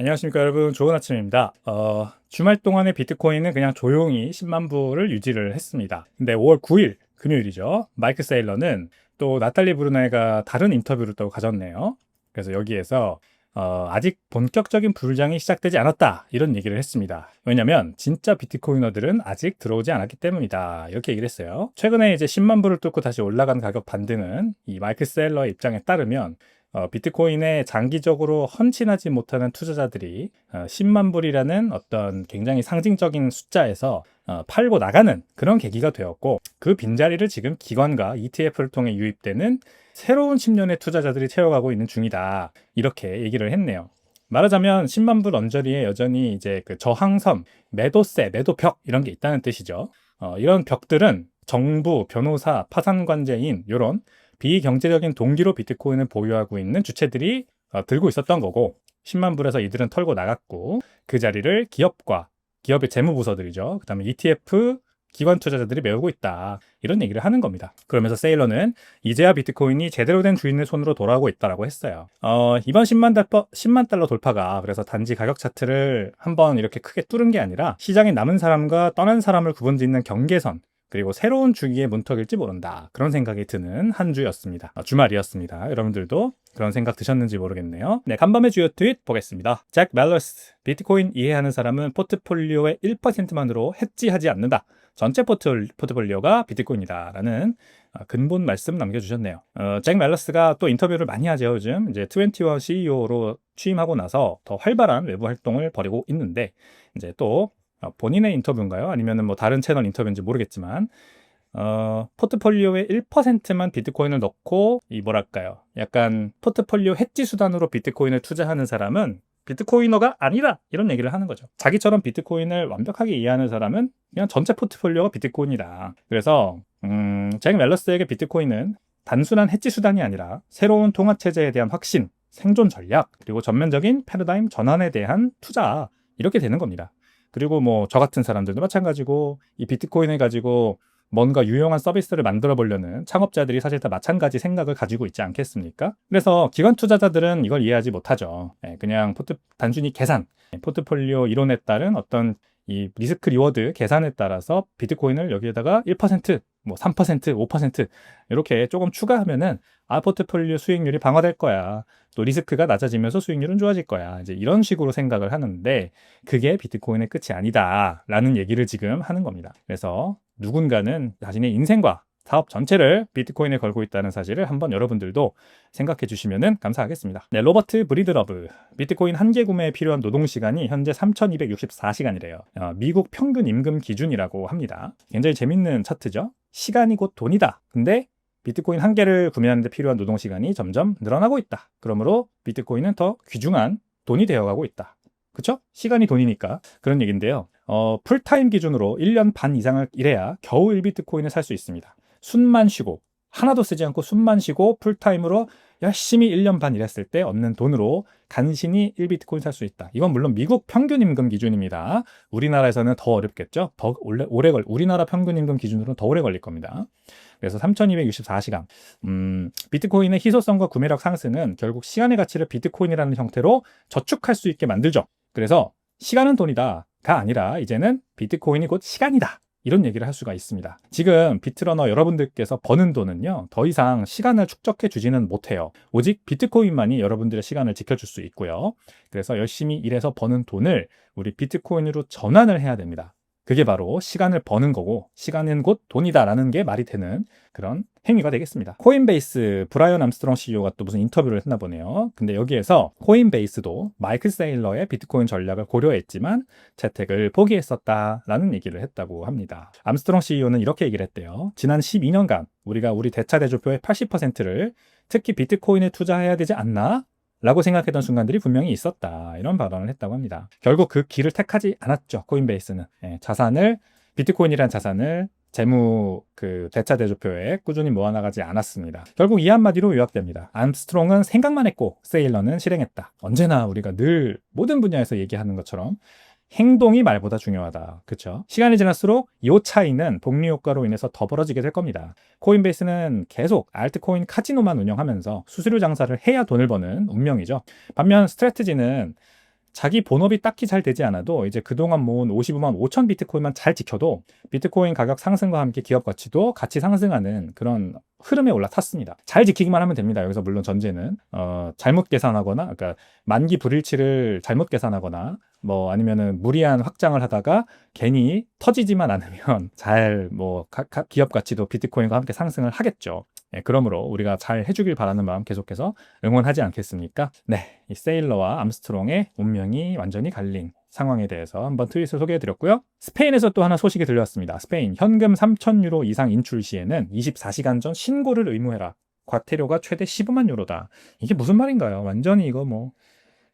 안녕하십니까 여러분. 좋은 아침입니다. 어, 주말 동안에 비트코인은 그냥 조용히 10만 부를 유지를 했습니다. 근데 5월 9일 금요일이죠. 마이크 세일러는 또 나탈리 브루나이가 다른 인터뷰를 또 가졌네요. 그래서 여기에서 어, 아직 본격적인 불장이 시작되지 않았다. 이런 얘기를 했습니다. 왜냐면 진짜 비트코이너들은 아직 들어오지 않았기 때문이다. 이렇게 얘기를 했어요. 최근에 이제 10만 부를 뚫고 다시 올라간 가격 반등은 이 마이크 세일러의 입장에 따르면 어, 비트코인에 장기적으로 헌신하지 못하는 투자자들이 어, 10만 불이라는 어떤 굉장히 상징적인 숫자에서 어, 팔고 나가는 그런 계기가 되었고 그 빈자리를 지금 기관과 ETF를 통해 유입되는 새로운 10년의 투자자들이 채워가고 있는 중이다 이렇게 얘기를 했네요. 말하자면 10만 불 언저리에 여전히 이제 그 저항선, 매도세, 매도벽 이런 게 있다는 뜻이죠. 어, 이런 벽들은 정부, 변호사, 파산관제인 이런 비경제적인 동기로 비트코인을 보유하고 있는 주체들이 어, 들고 있었던 거고 10만 불에서 이들은 털고 나갔고 그 자리를 기업과 기업의 재무부서들이죠. 그 다음에 ETF 기관 투자자들이 메우고 있다. 이런 얘기를 하는 겁니다. 그러면서 세일러는 이제야 비트코인이 제대로 된 주인의 손으로 돌아오고 있다라고 했어요. 어, 이번 10만 달러, 10만 달러 돌파가 그래서 단지 가격 차트를 한번 이렇게 크게 뚫은 게 아니라 시장에 남은 사람과 떠난 사람을 구분 짓는 경계선, 그리고 새로운 주기의 문턱일지 모른다. 그런 생각이 드는 한 주였습니다. 아, 주말이었습니다. 여러분들도 그런 생각 드셨는지 모르겠네요. 네, 간밤의 주요 트윗 보겠습니다. 잭 멜러스, 비트코인 이해하는 사람은 포트폴리오의 1%만으로 해지하지 않는다. 전체 포트, 포트폴리오가 비트코인이다. 라는 아, 근본 말씀 남겨주셨네요. 어, 잭 멜러스가 또 인터뷰를 많이 하죠, 요즘. 이제 21 CEO로 취임하고 나서 더 활발한 외부 활동을 벌이고 있는데, 이제 또 어, 본인의 인터뷰인가요? 아니면 뭐 다른 채널 인터뷰인지 모르겠지만 어, 포트폴리오의 1%만 비트코인을 넣고 이 뭐랄까요? 약간 포트폴리오 해지 수단으로 비트코인을 투자하는 사람은 비트코이너가 아니다 이런 얘기를 하는 거죠. 자기처럼 비트코인을 완벽하게 이해하는 사람은 그냥 전체 포트폴리오가 비트코인이다. 그래서 음, 잭 멜러스에게 비트코인은 단순한 해지 수단이 아니라 새로운 통화 체제에 대한 확신, 생존 전략, 그리고 전면적인 패러다임 전환에 대한 투자 이렇게 되는 겁니다. 그리고 뭐 저 같은 사람들도 마찬가지고 이 비트코인을 가지고 뭔가 유용한 서비스를 만들어 보려는 창업자들이 사실 다 마찬가지 생각을 가지고 있지 않겠습니까? 그래서 기관 투자자들은 이걸 이해하지 못하죠. 예, 그냥 포트, 단순히 계산, 포트폴리오 이론에 따른 어떤 이 리스크 리워드 계산에 따라서 비트코인을 여기에다가 1%, 뭐 3%, 5% 이렇게 조금 추가하면은 아 포트폴리오 수익률이 방어될 거야. 또 리스크가 낮아지면서 수익률은 좋아질 거야. 이제 이런 식으로 생각을 하는데 그게 비트코인의 끝이 아니다라는 얘기를 지금 하는 겁니다. 그래서 누군가는 자신의 인생과 사업 전체를 비트코인에 걸고 있다는 사실을 한번 여러분들도 생각해 주시면 감사하겠습니다. 네, 로버트 브리드러브. 비트코인 한 개 구매에 필요한 노동 시간이 현재 3,264시간이래요. 어, 미국 평균 임금 기준이라고 합니다. 굉장히 재밌는 차트죠. 시간이 곧 돈이다. 근데 비트코인 한 개를 구매하는데 필요한 노동 시간이 점점 늘어나고 있다. 그러므로 비트코인은 더 귀중한 돈이 되어가고 있다. 그쵸? 시간이 돈이니까 그런 얘기인데요. 어, 풀타임 기준으로 1년 반 이상을 일해야 겨우 1비트코인을 살 수 있습니다. 숨만 쉬고 하나도 쓰지 않고 숨만 쉬고 풀타임으로 열심히 1년 반 일했을 때 얻는 돈으로 간신히 1비트코인 살 수 있다. 이건 물론 미국 평균 임금 기준입니다. 우리나라에서는 더 어렵겠죠? 더 오래, 오래 걸, 우리나라 평균 임금 기준으로는 더 오래 걸릴 겁니다. 그래서 3,264시간. 음, 비트코인의 희소성과 구매력 상승은 결국 시간의 가치를 비트코인이라는 형태로 저축할 수 있게 만들죠. 그래서 시간은 돈이다가 아니라 이제는 비트코인이 곧 시간이다. 이런 얘기를 할 수가 있습니다. 지금 비트러너 여러분들께서 버는 돈은요, 더 이상 시간을 축적해 주지는 못해요. 오직 비트코인만이 여러분들의 시간을 지켜줄 수 있고요. 그래서 열심히 일해서 버는 돈을 우리 비트코인으로 전환을 해야 됩니다. 그게 바로 시간을 버는 거고 시간은 곧 돈이다라는 게 말이 되는 그런 행위가 되겠습니다. 코인베이스 브라이언 암스트롱 CEO가 또 무슨 인터뷰를 했나 보네요. 근데 여기에서 코인베이스도 마이클 세일러의 비트코인 전략을 고려했지만 채택을 포기했었다라는 얘기를 했다고 합니다. 암스트롱 CEO는 이렇게 얘기를 했대요. 지난 12년간 우리가 우리 대차 대조표의 80%를 특히 비트코인에 투자해야 되지 않나? 라고 생각했던 순간들이 분명히 있었다. 이런 발언을 했다고 합니다. 결국 그 길을 택하지 않았죠. 코인베이스는. 예, 자산을, 비트코인이란 자산을 재무 그 대차 대조표에 꾸준히 모아나가지 않았습니다. 결국 이 한마디로 요약됩니다. 암스트롱은 생각만 했고 세일러는 실행했다. 언제나 우리가 늘 모든 분야에서 얘기하는 것처럼 행동이 말보다 중요하다. 그렇죠? 시간이 지날수록 이 차이는 복리 효과로 인해서 더 벌어지게 될 겁니다. 코인베이스는 계속 알트코인 카지노만 운영하면서 수수료 장사를 해야 돈을 버는 운명이죠. 반면 스트레트지는 자기 본업이 딱히 잘 되지 않아도 이제 그동안 모은 55만 5천 비트코인만 잘 지켜도 비트코인 가격 상승과 함께 기업 가치도 같이 상승하는 그런 흐름에 올라탔습니다. 잘 지키기만 하면 됩니다. 여기서 물론 전제는 어, 잘못 계산하거나 그러니까 만기 불일치를 잘못 계산하거나 뭐 아니면은 무리한 확장을 하다가 괜히 터지지만 않으면 잘 뭐 기업 가치도 비트코인과 함께 상승을 하겠죠. 네, 그러므로 우리가 잘 해주길 바라는 마음 계속해서 응원하지 않겠습니까? 네, 이 세일러와 암스트롱의 운명이 완전히 갈린 상황에 대해서 한번 트윗을 소개해드렸고요. 스페인에서 또 하나 소식이 들려왔습니다. 스페인 현금 3,000유로 이상 인출 시에는 24시간 전 신고를 의무해라. 과태료가 최대 15만 유로다. 이게 무슨 말인가요? 완전히 이거 뭐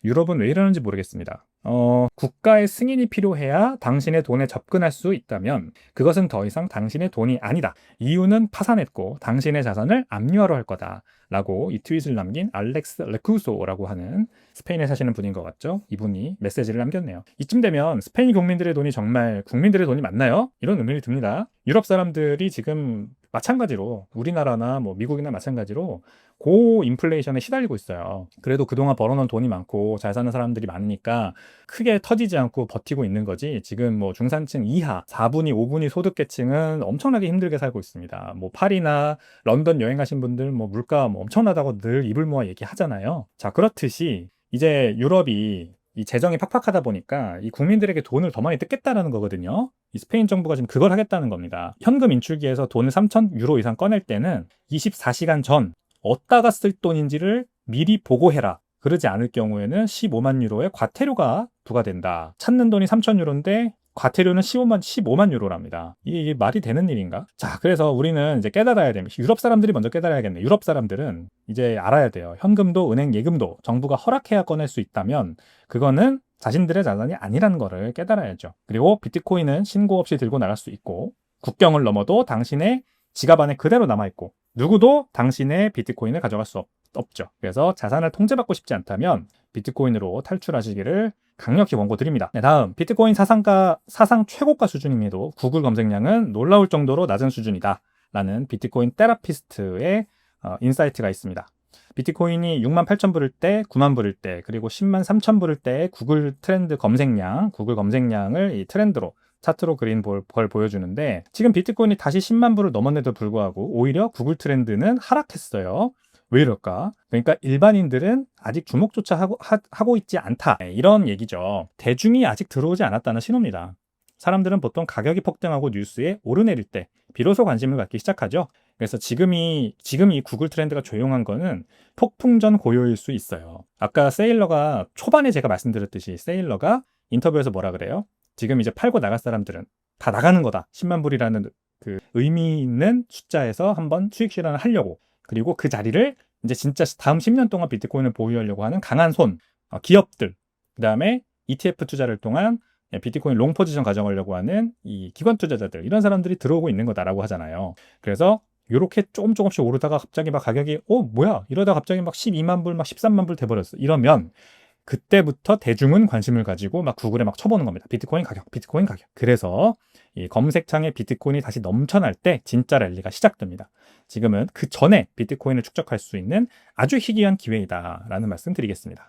유럽은 왜 이러는지 모르겠습니다. 어, 국가의 승인이 필요해야 당신의 돈에 접근할 수 있다면 그것은 더 이상 당신의 돈이 아니다. 이유는 파산했고 당신의 자산을 압류하러 할 거다. 라고 이 트윗을 남긴 알렉스 레쿠소라고 하는 스페인에 사시는 분인 것 같죠? 이분이 메시지를 남겼네요. 이쯤 되면 스페인 국민들의 돈이 정말 국민들의 돈이 맞나요? 이런 의문이 듭니다. 유럽 사람들이 지금 마찬가지로 우리나라나 뭐 미국이나 마찬가지로 고 인플레이션에 시달리고 있어요. 그래도 그동안 벌어놓은 돈이 많고 잘 사는 사람들이 많으니까 크게 터지지 않고 버티고 있는 거지 지금 뭐 중산층 이하 4분위, 5분위 소득계층은 엄청나게 힘들게 살고 있습니다. 뭐 파리나 런던 여행하신 분들 뭐 물가 뭐 엄청나다고 늘 입을 모아 얘기하잖아요. 자, 그렇듯이 이제 유럽이 이 재정이 팍팍하다 보니까 이 국민들에게 돈을 더 많이 뜯겠다라는 거거든요. 이 스페인 정부가 지금 그걸 하겠다는 겁니다. 현금 인출기에서 돈을 3천 유로 이상 꺼낼 때는 24시간 전 어디다가 쓸 돈인지를 미리 보고해라. 그러지 않을 경우에는 15만 유로의 과태료가 부과된다. 찾는 돈이 3천 유로인데 과태료는 15만 15만 유로랍니다. 이게, 이게, 말이 되는 일인가? 자, 그래서 우리는 이제 깨달아야 됩니다. 유럽 사람들이 먼저 깨달아야겠네. 유럽 사람들은 이제 알아야 돼요. 현금도 은행 예금도 정부가 허락해야 꺼낼 수 있다면 그거는 자신들의 자산이 아니라는 거를 깨달아야죠. 그리고 비트코인은 신고 없이 들고 나갈 수 있고 국경을 넘어도 당신의 지갑 안에 그대로 남아 있고 누구도 당신의 비트코인을 가져갈 수 없, 없죠. 그래서 자산을 통제받고 싶지 않다면 비트코인으로 탈출하시기를 강력히 권고드립니다. 네, 다음 비트코인 사상가 사상 최고가 수준임에도 구글 검색량은 놀라울 정도로 낮은 수준이다. 라는 비트코인 테라피스트의 어, 인사이트가 있습니다. 비트코인이 6만 8천 불일 때, 9만 불일 때, 그리고 10만 3천 불일 때 구글 트렌드 검색량, 구글 검색량을 이 트렌드로 차트로 그린 걸 보여주는데 지금 비트코인이 다시 10만 불을 넘었는데도 불구하고 오히려 구글 트렌드는 하락했어요. 왜 이럴까? 그러니까 일반인들은 아직 주목조차 하고, 하, 하고 있지 않다. 네, 이런 얘기죠. 대중이 아직 들어오지 않았다는 신호입니다. 사람들은 보통 가격이 폭등하고 뉴스에 오르내릴 때 비로소 관심을 갖기 시작하죠. 그래서 지금이 지금 이 구글 트렌드가 조용한 거는 폭풍 전 고요일 수 있어요. 아까 세일러가 초반에 제가 말씀드렸듯이 세일러가 인터뷰에서 뭐라 그래요? 지금 이제 팔고 나갈 사람들은 다 나가는 거다. 10만 불이라는 그 의미 있는 숫자에서 한번 수익 실현을 하려고 그리고 그 자리를 이제 진짜 다음 10년 동안 비트코인을 보유하려고 하는 강한 손, 어, 기업들, 그 다음에 ETF 투자를 통한 예, 비트코인 롱 포지션 가져가려고 하는 이 기관 투자자들, 이런 사람들이 들어오고 있는 거다라고 하잖아요. 그래서 이렇게 조금 조금씩 오르다가 갑자기 막 가격이, 어, 뭐야? 이러다 갑자기 막 12만 불, 막 13만 불 돼버렸어. 이러면 그때부터 대중은 관심을 가지고 막 구글에 막 쳐보는 겁니다. 비트코인 가격, 비트코인 가격. 그래서 이 검색창에 비트코인이 다시 넘쳐날 때 진짜 랠리가 시작됩니다. 지금은 그 전에 비트코인을 축적할 수 있는 아주 희귀한 기회이다라는 말씀 드리겠습니다.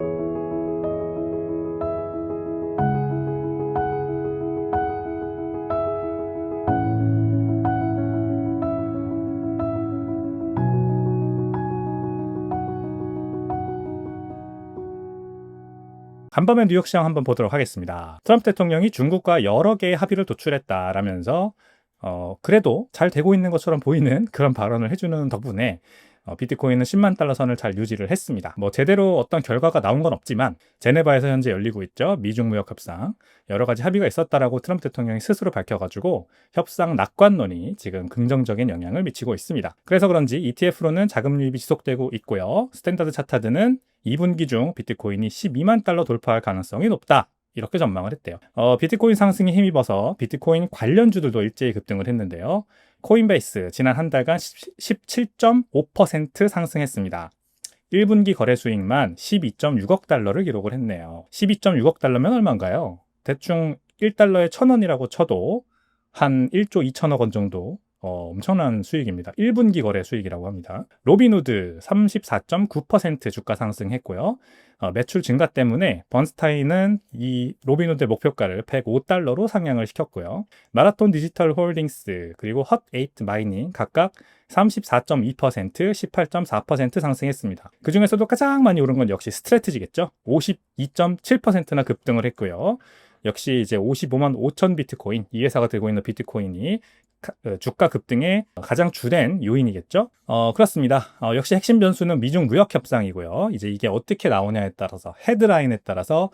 간밤의 뉴욕 시장 한번 보도록 하겠습니다. 트럼프 대통령이 중국과 여러 개의 합의를 도출했다라면서 어, 그래도 잘 되고 있는 것처럼 보이는 그런 발언을 해주는 덕분에 어, 비트코인은 10만 달러 선을 잘 유지를 했습니다. 뭐 제대로 어떤 결과가 나온 건 없지만 제네바에서 현재 열리고 있죠. 미중 무역 협상 여러 가지 합의가 있었다라고 트럼프 대통령이 스스로 밝혀가지고 협상 낙관론이 지금 긍정적인 영향을 미치고 있습니다. 그래서 그런지 ETF로는 자금 유입이 지속되고 있고요. 스탠다드 차타드는 2분기 중 비트코인이 12만 달러 돌파할 가능성이 높다. 이렇게 전망을 했대요. 어, 비트코인 상승에 힘입어서 비트코인 관련주들도 일제히 급등을 했는데요. 코인베이스 지난 한 달간 17.5% 상승했습니다. 1분기 거래 수익만 12.6억 달러를 기록을 했네요. 12.6억 달러면 얼마인가요? 대충 1달러에 1000원이라고 쳐도 한 1조 2천억 원 정도 어, 엄청난 수익입니다. 1분기 거래 수익이라고 합니다. 로비누드 34.9% 주가 상승했고요. 어, 매출 증가 때문에 번스타인은 이 로비누드의 목표가를 105달러로 상향을 시켰고요. 마라톤 디지털 홀딩스 그리고 헛8 마이닝 각각 34.2%, 18.4% 상승했습니다. 그 중에서도 가장 많이 오른 건 역시 스트레트지겠죠. 52.7%나 급등을 했고요. 역시 이제 55만 5천 비트코인 이 회사가 들고 있는 비트코인이 어, 주가 급등의 가장 주된 요인이겠죠. 어, 그렇습니다. 어, 역시 핵심 변수는 미중 무역 협상이고요. 이제 이게 어떻게 나오냐에 따라서 헤드라인에 따라서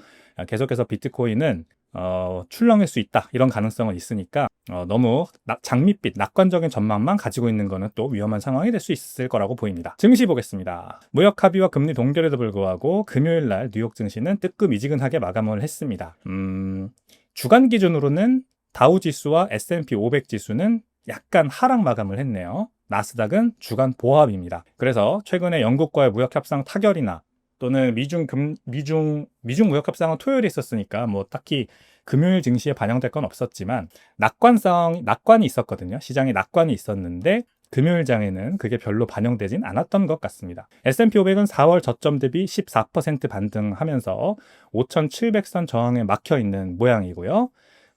계속해서 비트코인은 어, 출렁일 수 있다 이런 가능성은 있으니까 어, 너무 나, 장밋빛 낙관적인 전망만 가지고 있는 것은 또 위험한 상황이 될 수 있을 거라고 보입니다. 증시 보겠습니다. 무역 합의와 금리 동결에도 불구하고 금요일 날 뉴욕 증시는 뜨끔이지근하게 마감을 했습니다. 음, 주간 기준으로는 다우 지수와 S&P 500 지수는 약간 하락 마감을 했네요. 나스닥은 주간 보합입니다. 그래서 최근에 영국과의 무역 협상 타결이나 또는 미중 금 미중 미중 무역 협상은 토요일에 있었으니까 뭐 딱히 금요일 증시에 반영될 건 없었지만 낙관성 낙관이 있었거든요. 시장에 낙관이 있었는데 금요일 장에는 그게 별로 반영되진 않았던 것 같습니다. S&P 500은 4월 저점 대비 14% 반등하면서 5,700선 저항에 막혀 있는 모양이고요.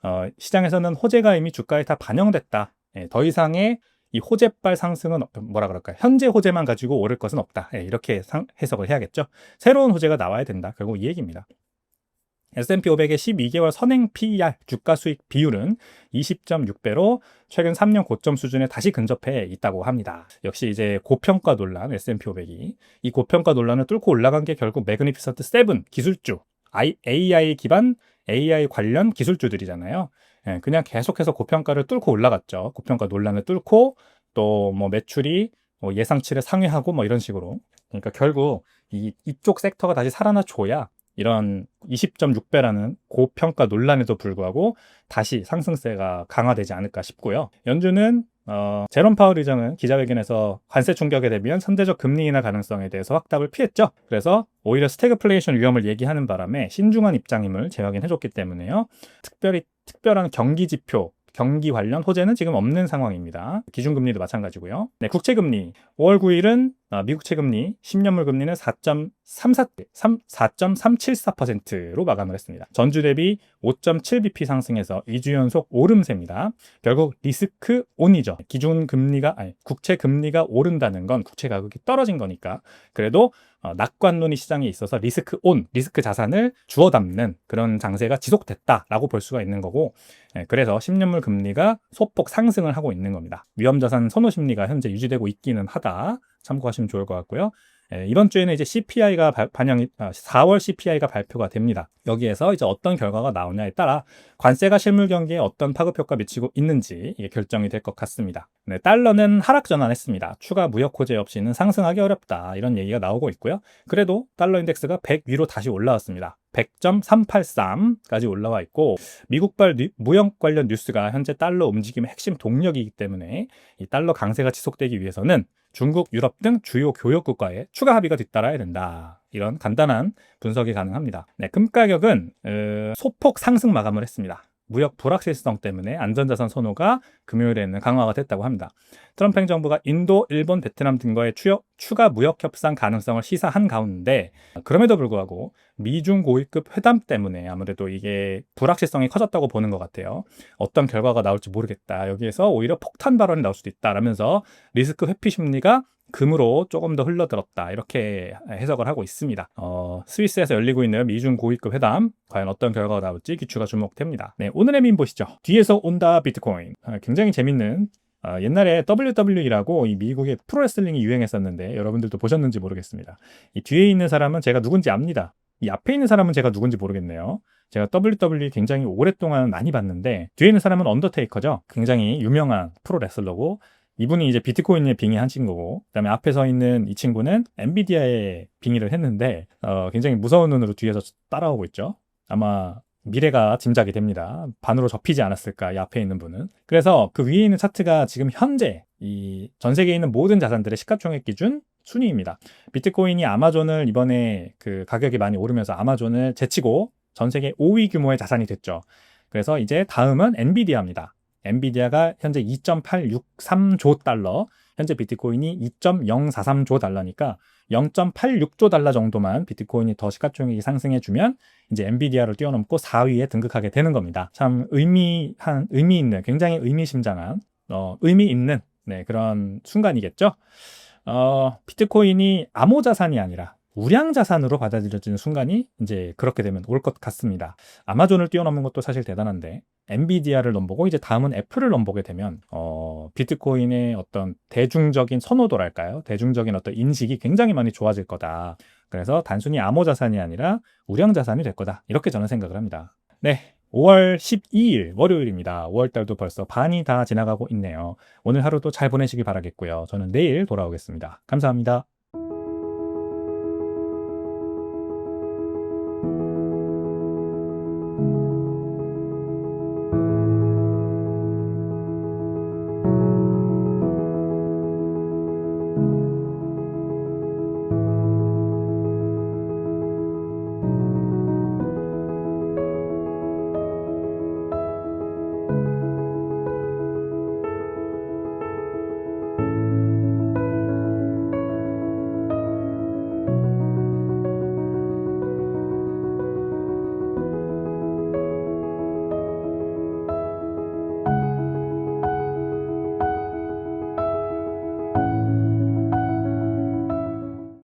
어, 시장에서는 호재가 이미 주가에 다 반영됐다. 예, 더 이상의 이 호재발 상승은 뭐라 그럴까요? 현재 호재만 가지고 오를 것은 없다. 예, 이렇게 상, 해석을 해야겠죠. 새로운 호재가 나와야 된다. 결국 이 얘기입니다. S&P 500의 12개월 선행 PER 주가 수익 비율은 20.6배로 최근 3년 고점 수준에 다시 근접해 있다고 합니다. 역시 이제 고평가 논란 S&P 500이 이 고평가 논란을 뚫고 올라간 게 결국 매그니피서트 7 기술주 AI 기반 AI 관련 기술주들이잖아요. 예, 그냥 계속해서 고평가를 뚫고 올라갔죠. 고평가 논란을 뚫고 또 뭐 매출이 뭐 예상치를 상회하고 뭐 이런 식으로. 그러니까 결국 이, 이쪽 섹터가 다시 살아나 줘야 이런 20.6배라는 고평가 논란에도 불구하고 다시 상승세가 강화되지 않을까 싶고요. 연준은 어, 제롬 파월 의장은 기자회견에서 관세 충격에 대비한 선제적 금리 인하 가능성에 대해서 확답을 피했죠. 그래서 오히려 스태그플레이션 위험을 얘기하는 바람에 신중한 입장임을 재확인해줬기 때문에요. 특별히 특별한 경기 지표 경기 관련 호재는 지금 없는 상황입니다. 기준금리도 마찬가지고요. 네, 국채금리 5월 9일은 어, 미국 채금리 10년물 금리는 4.34, 4.374%로 마감을 했습니다. 전주 대비 5.7bp 상승해서 2주 연속 오름세입니다. 결국 리스크 온이죠. 기준 금리가 아니 국채 금리가 오른다는 건 국채 가격이 떨어진 거니까 그래도 어, 낙관론이 시장에 있어서 리스크 온, 리스크 자산을 주워 담는 그런 장세가 지속됐다라고 볼 수가 있는 거고 예, 그래서 10년물 금리가 소폭 상승을 하고 있는 겁니다. 위험 자산 선호 심리가 현재 유지되고 있기는 하다. 참고하시면 좋을 것 같고요. 예, 이번 주에는 이제 CPI가 반영이 4월 아, CPI가 발표가 됩니다. 여기에서 이제 어떤 결과가 나오냐에 따라 관세가 실물 경기에 어떤 파급 효과 미치고 있는지 이게 결정이 될 것 같습니다. 네, 달러는 하락 전환했습니다. 추가 무역 호재 없이는 상승하기 어렵다 이런 얘기가 나오고 있고요. 그래도 달러 인덱스가 100 위로 다시 올라왔습니다. 100.383까지 올라와 있고 미국발 무역 관련 뉴스가 현재 달러 움직임의 핵심 동력이기 때문에 이 달러 강세가 지속되기 위해서는 중국, 유럽 등 주요 교역 국가에 추가 합의가 뒤따라야 된다. 이런 간단한 분석이 가능합니다. 네, 금 가격은 어, 소폭 상승 마감을 했습니다. 무역 불확실성 때문에 안전자산 선호가 금요일에는 강화가 됐다고 합니다. 트럼프 행정부가 인도, 일본, 베트남 등과의 추역, 추가 무역 협상 가능성을 시사한 가운데 그럼에도 불구하고 미중 고위급 회담 때문에 아무래도 이게 불확실성이 커졌다고 보는 것 같아요. 어떤 결과가 나올지 모르겠다. 여기에서 오히려 폭탄 발언이 나올 수도 있다라면서 리스크 회피 심리가 금으로 조금 더 흘러들었다 이렇게 해석을 하고 있습니다. 어, 스위스에서 열리고 있는 미중 고위급 회담 과연 어떤 결과가 나올지 기추가 주목됩니다. 네, 오늘의 민 보시죠. 뒤에서 온다 비트코인. 아, 굉장히 재밌는 아, 옛날에 WWE라고 이 미국의 프로레슬링이 유행했었는데 여러분들도 보셨는지 모르겠습니다. 이 뒤에 있는 사람은 제가 누군지 압니다. 이 앞에 있는 사람은 제가 누군지 모르겠네요. 제가 WWE 굉장히 오랫동안 많이 봤는데 뒤에 있는 사람은 언더테이커죠. 굉장히 유명한 프로레슬러고 이분이 이제 비트코인에 빙의 한 친구고 그다음에 앞에 서 있는 이 친구는 엔비디아에 빙의를 했는데 어, 굉장히 무서운 눈으로 뒤에서 따라오고 있죠. 아마 미래가 짐작이 됩니다. 반으로 접히지 않았을까 이 앞에 있는 분은. 그래서 그 위에 있는 차트가 지금 현재 이 전 세계에 있는 모든 자산들의 시가총액 기준 순위입니다. 비트코인이 아마존을 이번에 그 가격이 많이 오르면서 아마존을 제치고 전 세계 5위 규모의 자산이 됐죠. 그래서 이제 다음은 엔비디아입니다. 엔비디아가 현재 2.863조 달러, 현재 비트코인이 2.043조 달러니까 0.86조 달러 정도만 비트코인이 더 시가총액이 상승해주면 이제 엔비디아를 뛰어넘고 4위에 등극하게 되는 겁니다. 참 의미한 의미 있는 굉장히 의미심장한 어, 의미 있는 네, 그런 순간이겠죠. 어, 비트코인이 암호 자산이 아니라 우량 자산으로 받아들여지는 순간이 이제 그렇게 되면 올 것 같습니다. 아마존을 뛰어넘는 것도 사실 대단한데 엔비디아를 넘보고 이제 다음은 애플을 넘보게 되면 어, 비트코인의 어떤 대중적인 선호도랄까요? 대중적인 어떤 인식이 굉장히 많이 좋아질 거다. 그래서 단순히 암호 자산이 아니라 우량 자산이 될 거다. 이렇게 저는 생각을 합니다. 네. 5월 12일 월요일입니다. 5월 달도 벌써 반이 다 지나가고 있네요. 오늘 하루도 잘 보내시기 바라겠고요. 저는 내일 돌아오겠습니다. 감사합니다.